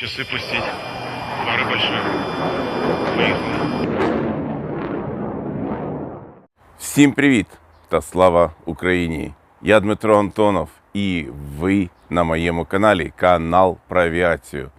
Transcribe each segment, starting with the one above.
Часы пустить. Пары большие. Поехали. Всім привіт та слава Україні! Я Дмитро Антонов і ви на моєму каналі Канал про авіацію.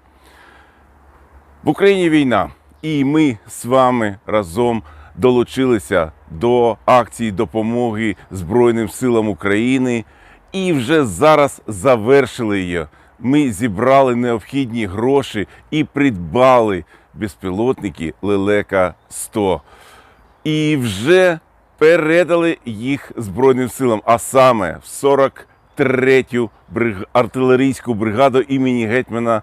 В Україні війна, і ми з вами разом долучилися до акції допомоги Збройним силам України і вже зараз завершили її. Ми зібрали необхідні гроші і придбали безпілотники Лелека 100 і вже передали їх Збройним силам, а саме в 43-ю бриг... артилерійську бригаду імені гетьмана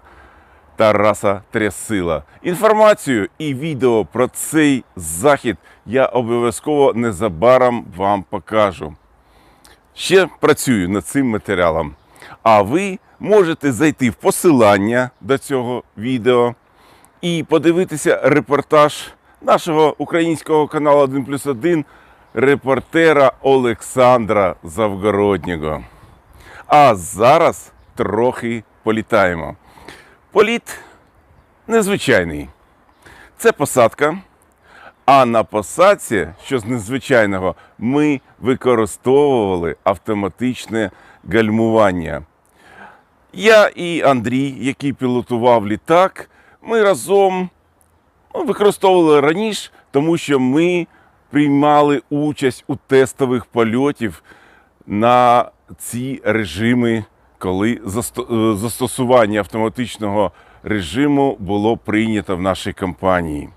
Тараса Трясила. Інформацію і відео про цей захід я обов'язково незабаром вам покажу. Ще працюю над цим матеріалом. А ви можете зайти в посилання до цього відео і подивитися репортаж нашого українського каналу 1 плюс 1 репортера Олександра Завгороднього. А зараз трохи політаємо. Політ незвичайний. Це посадка. А на посадці, що з незвичайного, ми використовували автоматичне гальмування. Я і Андрій, який пілотував літак, ми разом ну, використовували раніше, тому що ми приймали участь у тестових польотів на ці режими, коли е, застосування автоматичного режиму було прийнято в нашій компанії.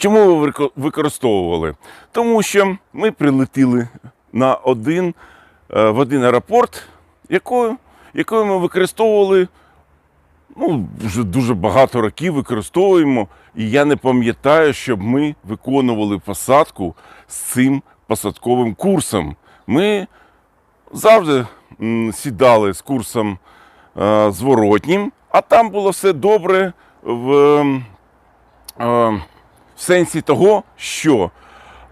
Чому ви використовували? Тому що ми прилетіли на один, е, в один аеропорт, якою ми використовували ну, вже дуже багато років використовуємо. І я не пам'ятаю, щоб ми виконували посадку з цим посадковим курсом. Ми завжди сідали з курсом е, зворотнім, а там було все добре в, е, в сенсі того, що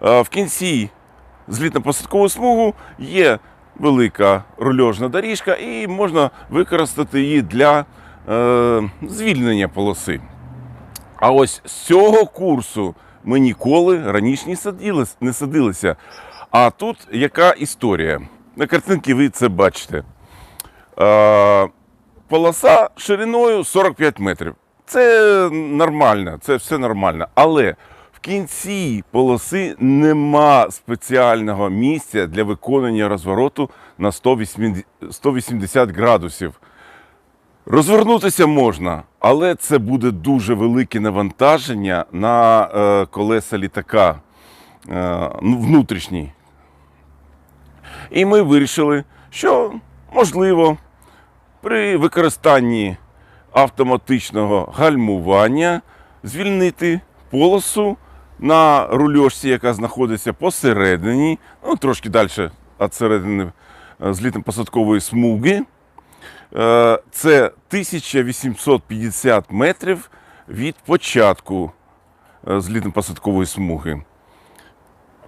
е, в кінці злітно-посадкову смугу є велика рульожна доріжка, і можна використати її для е, звільнення полоси. А ось з цього курсу ми ніколи раніше не садилися. А тут яка історія? На картинці ви це бачите. Е, полоса шириною 45 метрів. Це нормально, це все нормально. Але в кінці полоси нема спеціального місця для виконання розвороту на 180 180 градусів. Розвернутися можна, але це буде дуже велике навантаження на е, колеса літака е, ну, внутрішній. І ми вирішили, що можливо при використанні автоматичного гальмування звільнити полосу на рульошці, яка знаходиться посередині, ну трошки далі від середини е, злітно-посадкової смуги. Е, Це 1850 метрів від початку е, злітно-посадкової смуги.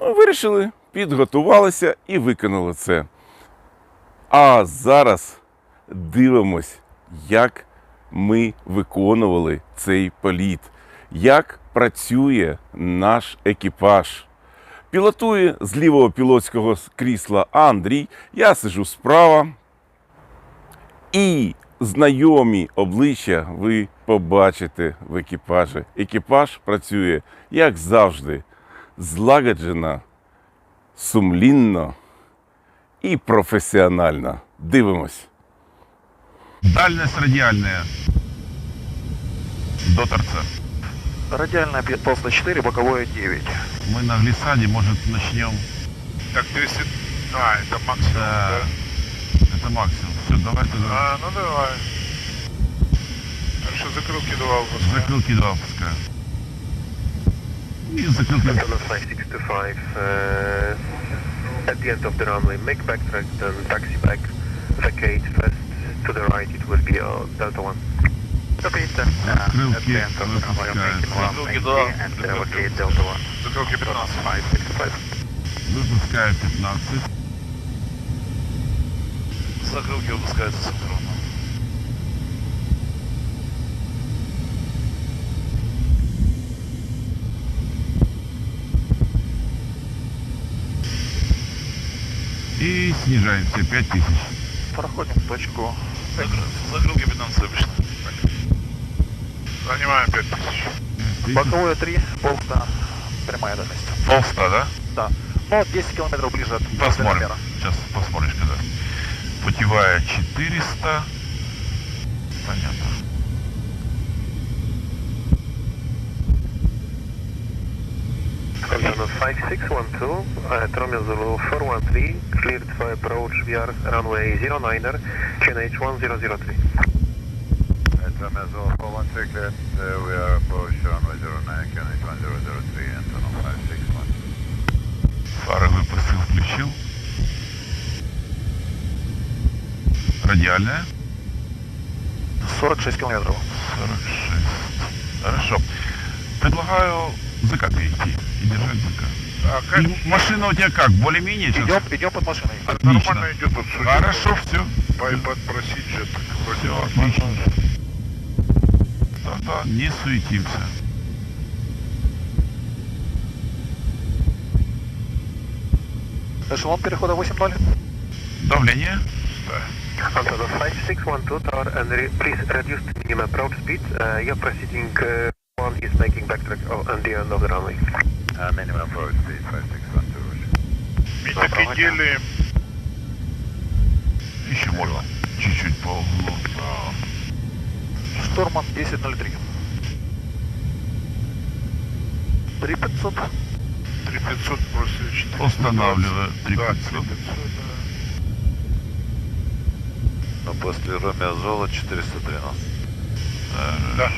Ну, Вирішили, підготувалися і виконали це. А зараз дивимось, як ми виконували цей політ, як працює наш екіпаж. Пілотує з лівого пілотського крісла Андрій, я сижу справа. І знайомі обличчя ви побачите в екіпажі. Екіпаж працює, як завжди, злагоджено, сумлінно і професіонально. Дивимось. Дальность радиальная. До торца. Радиальная полоса 4, боковое 9. Мы на глиссаде, может, начнем. Так, 200... А, это максимум, Да. да? Это максимум. Все, давай тогда. А, ну давай. Хорошо, закрылки два выпуска. Закрылки два пускай. И закрылки. Antonov 5625, at the end of the runway, make backtrack, then taxi back, vacate first to the right it will be uh, Delta 1. Copy, sir. Uh, Открылки, выпускаю. Закрылки 15. Выпускаю 15. Закрылки выпускаются синхронно. И снижаемся 5000. Проходим точку Закрылки 15 обычно. Занимаем 5000. Боковое 3, полста, прямая дальность. Полста, да? Да. Но 10 километров ближе от Посмотрим. Сейчас посмотришь, когда. Путевая 400. Понятно. Antonov 5612, uh, Romeo Zulu 413, cleared for approach via runway 09er, QNH 1003. Romeo Zulu 413 cleared, uh, we are approach runway 09, QNH 1003, Antonov 561. Фары выпустил, включил. Радиальная. 46 километров. 46. Хорошо. Предлагаю закат идти И держать закат. А как? И машина у тебя как? Более-менее сейчас? Идем, идем под машиной. Отлично. Нормально идет тут судя. Хорошо, все. По- Подпросить же Все, отлично. Тогда не суетимся. Эшелон перехода 8.0. Давление. Antonov 5612, tower, and re- please reduce the minimum approach speed. Uh, you're proceeding, uh, one is making backtrack oh, on the end of the runway. Uh, minimum approach speed 5612. Митя педели. Еще можно. Чуть-чуть по углу. Штурман 10.03. 3500. 3500 просто 400. Устанавливаю. Да, 3500. 3500, да. Но после Ромео Зола 413. Да.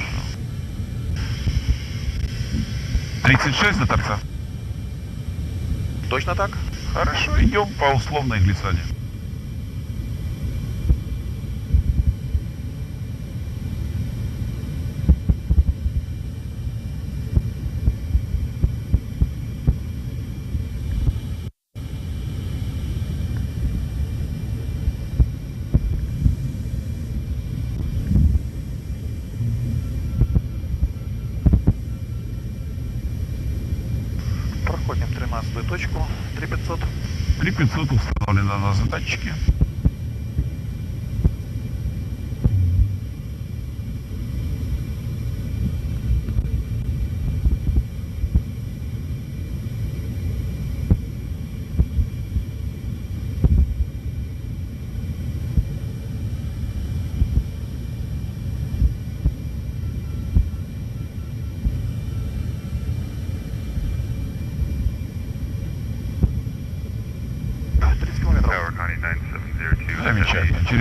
36 до торца. Точно так? Хорошо, идем по условной глиссаде.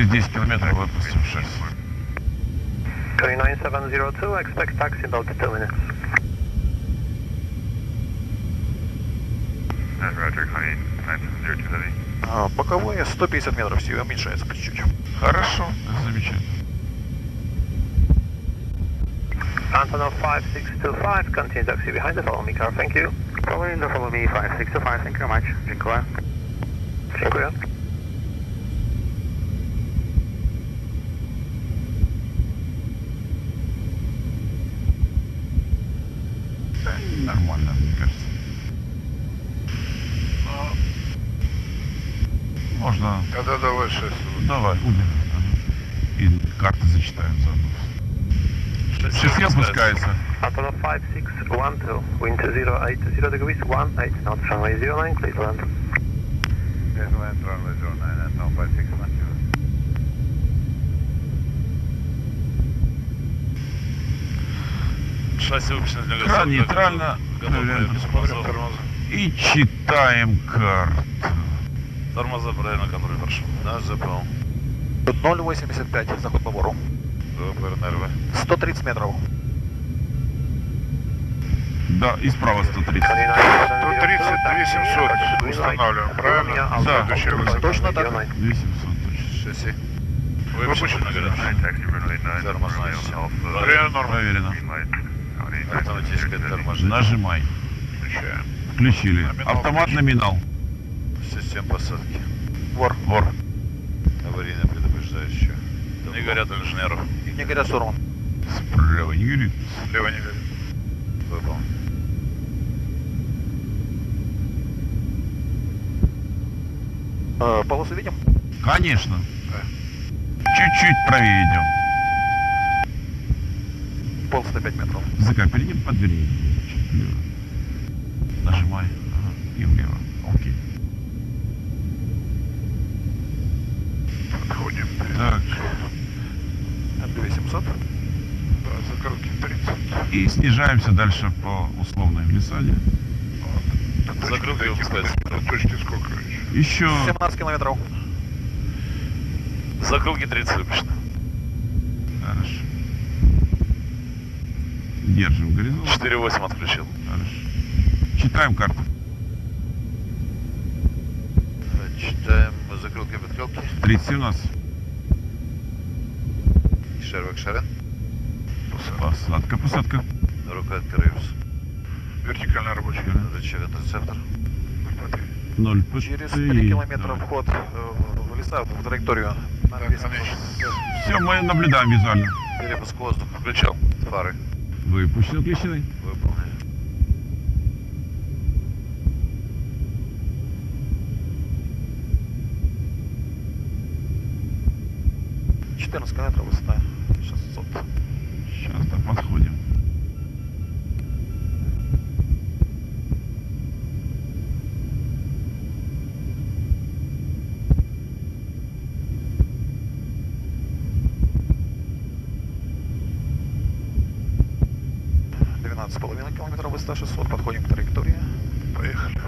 Через 10 километров выпустим шесть. 29702, expect taxi about 2 minutes. Uh, Roger, 99702 heavy. А, боковое 150 метров, все уменьшается по чуть-чуть. Хорошо, замечательно. Antonov 5625, continue taxi behind the follow me car, thank you. Following the follow me 5625, thank you very much. Dziękuję. Dziękuję. Давай, уберем. Ага. И карты зачитаем заодно. Шестья спускается. Antonov 5612, wind 080 degrees, 18 knots, runway 09, please land. Yes, land runway 09, Antonov 5612. Шасси выпущено для Кран нейтрально. И читаем карту. Тормоза правильно контроль, хорошо. Наш запал. 0,85 заход по бору. Супер, нервы. 130 метров. Да, и справа 130. 130, 700 устанавливаем, правильно? Да. Следующая высота. Точно так? 2700 точно. Выпущено, говорят. Taxi runway 9, Тормозной Romeo все. Alpha. Реально нормально. Проверено. Автоматическое торможение. Нажимай. Включаем. Включили. Автомат номинал. Система посадки. Вор. Вор. Аварийно предупреждающая. Не горят инженеров. Не горят Сурман. Справа не горит. Слева не горят. Выполнен. Э, полосы видим? Конечно. Чуть-чуть правее идем. Пол 105 метров. ЗК, перейди под дверей. Нажимай. Ага. И влево. Окей. Подходим. Так. 2700. Да, закрылки 30. И снижаемся дальше по условной глиссаде. Дойти выпускать. надо. До точки сколько еще? Еще 17 километров. Закрылки 30 выпущено. Хорошо. Держим горизонт. 4.8 отключил. Хорошо. Читаем карту. Читаем. 37 у нас. Шервак Шарен. Посадка, посадка. Рука от Пирейвс. Вертикально рабочий. Зачем интерцептор? Ноль Через ПТИ. 3 километра Давай. вход э, в леса, в траекторию. На Да, 200. конечно. Все, мы наблюдаем визуально. Перепуск воздуха. Включал. Фары. Выпущен, включены. Выполнили. Э, 14 километров высота. 600. Сейчас, да, подходим. с половиной километров высота 600. Подходим к траектории. Поехали.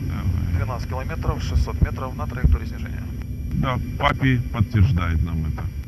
Давай. 12 километров, 600 метров на траектории снижения. Да, папи подтверждает нам это.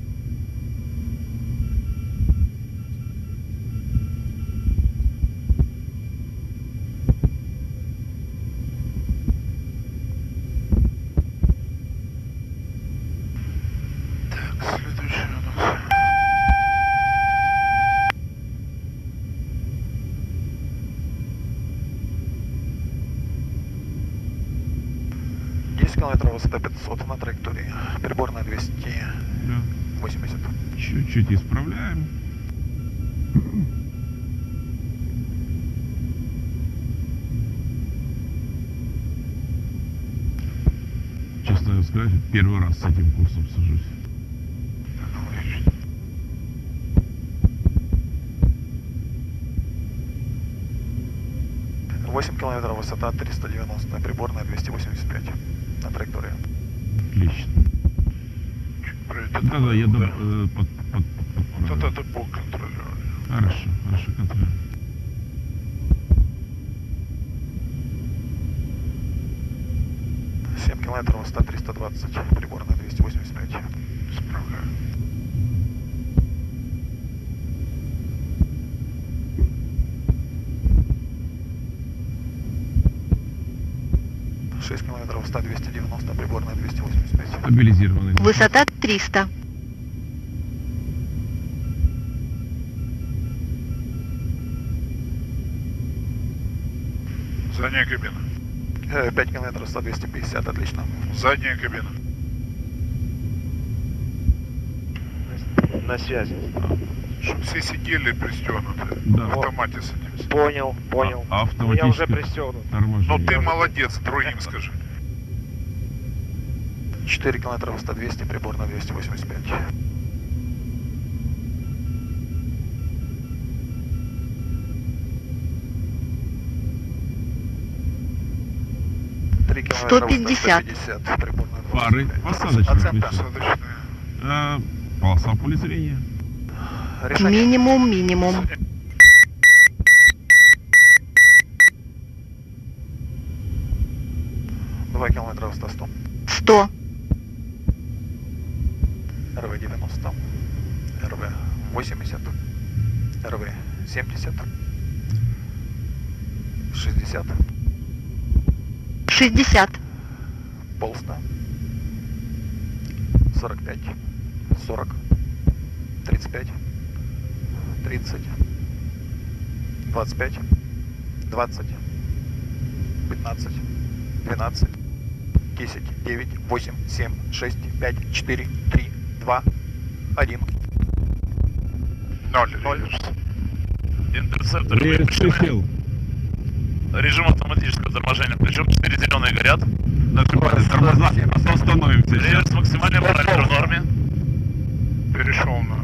Километров высота 500 на траектории. Приборная 280. Да. Чуть-чуть исправляем. Честно сказать, первый раз с этим курсом сажусь. Восемь километров высота 390. Приборная 285 на траектории. Отлично. Да-да, я Да. э, под, под, под- Вот это бок контролировали. Хорошо, хорошо, контроль. Семь километров высота 320. Приборная 285. Справляю. Шесть километров высота 290. Приборная 285. Стабилизированный. Высота 300. Задняя кабина. Э, Пять километров высота 250. Отлично. Задняя кабина. На связи. Чтоб все сидели пристегнуты. Да. В автомате садимся. Понял, понял. А- У меня уже автоматическое пристегнут. торможение. Ну ты молодец, другим скажи. 4 километра высота 200. Приборная 285. Три километра высота 150. 150. Приборная Пары 285. посадочные Оценка. включены. Посадочная. А, полоса поля зрения. Решение. Минимум, минимум. Два километра высота 100. 100. РВ 90. РВ 80. РВ 70. 60. 60. Полста. 45. 40. 35. 30. 25. 20. 15. 12. 10. 9. 8. 7. 6. 5. 4. 3. 2. 1. Ноль. Ноль. Интерцептор Реверс выпущен. присел. Режим автоматического торможения. Причем 4 зеленые горят. Нажимайте тормоза, остановимся сейчас. Реверс максимальный параметр в норме. Перешел на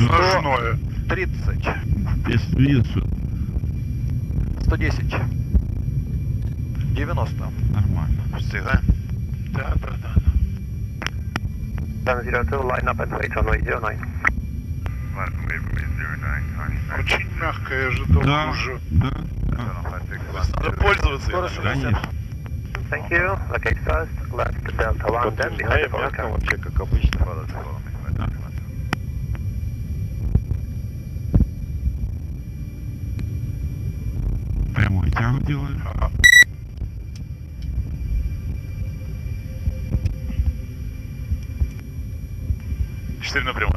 ножное. 30. Я ж вижу. 110. 90. Нормально. Встигаем. Да, да, да. 702, line up and wait runway 09. Очень мягкое ожидал Да, уже. да, да. Надо пользоваться. Скоро 60. Thank you. Locate first, left Delta 1, then behind the Volca. вообще, как обычно. Прямой тям делаю. Четыре напрямую.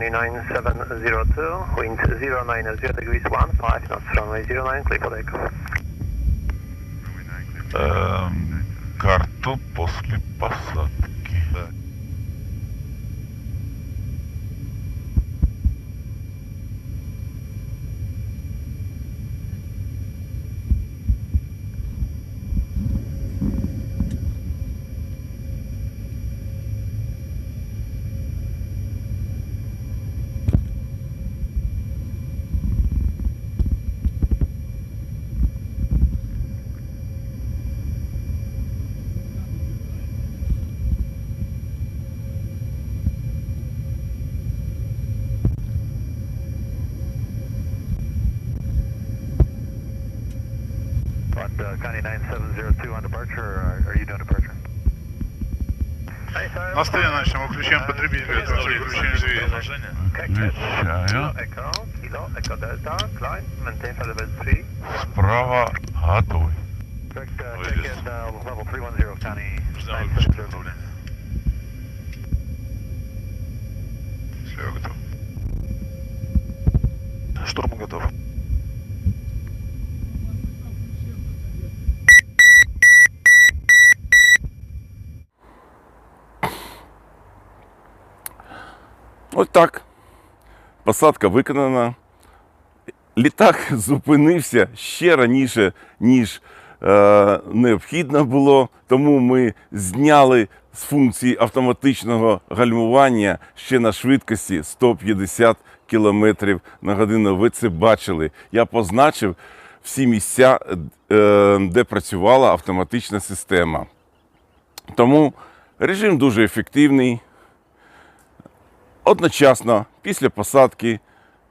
29702, wind 090 degrees 15 knots, runway 09, clear for takeoff. Эм, карту после посадки. On uh, Connie 9702 on departure, or are you doing departure? На стояночном включаем потребителя, это уже включение двери. Положение. Включаю. Echo, Kilo, Echo Delta, climb, Ось так. Посадка виконана. Літак зупинився ще раніше, ніж е, необхідно було. Тому ми зняли з функції автоматичного гальмування ще на швидкості 150 км на годину. Ви це бачили. Я позначив всі місця, е, де працювала автоматична система. Тому режим дуже ефективний. Одночасно після посадки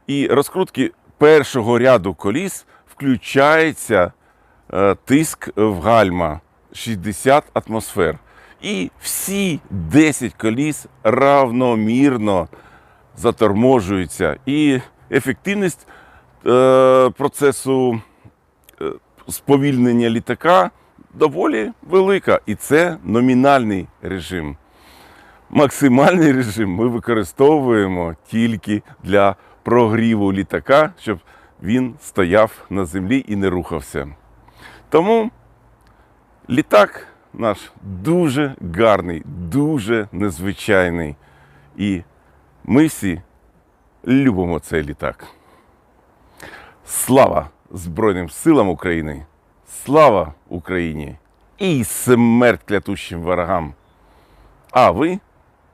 і розкрутки першого ряду коліс включається е, тиск в гальма 60 атмосфер. І всі 10 коліс равномірно заторможуються. І ефективність е, процесу е, сповільнення літака доволі велика. І це номінальний режим. Максимальний режим ми використовуємо тільки для прогріву літака, щоб він стояв на землі і не рухався. Тому літак наш дуже гарний, дуже незвичайний. І ми всі любимо цей літак. Слава Збройним силам України! Слава Україні! І смерть клятущим ворогам! А ви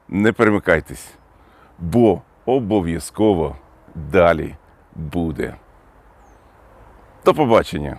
не перемикайтесь, бо обов'язково далі буде. До побачення!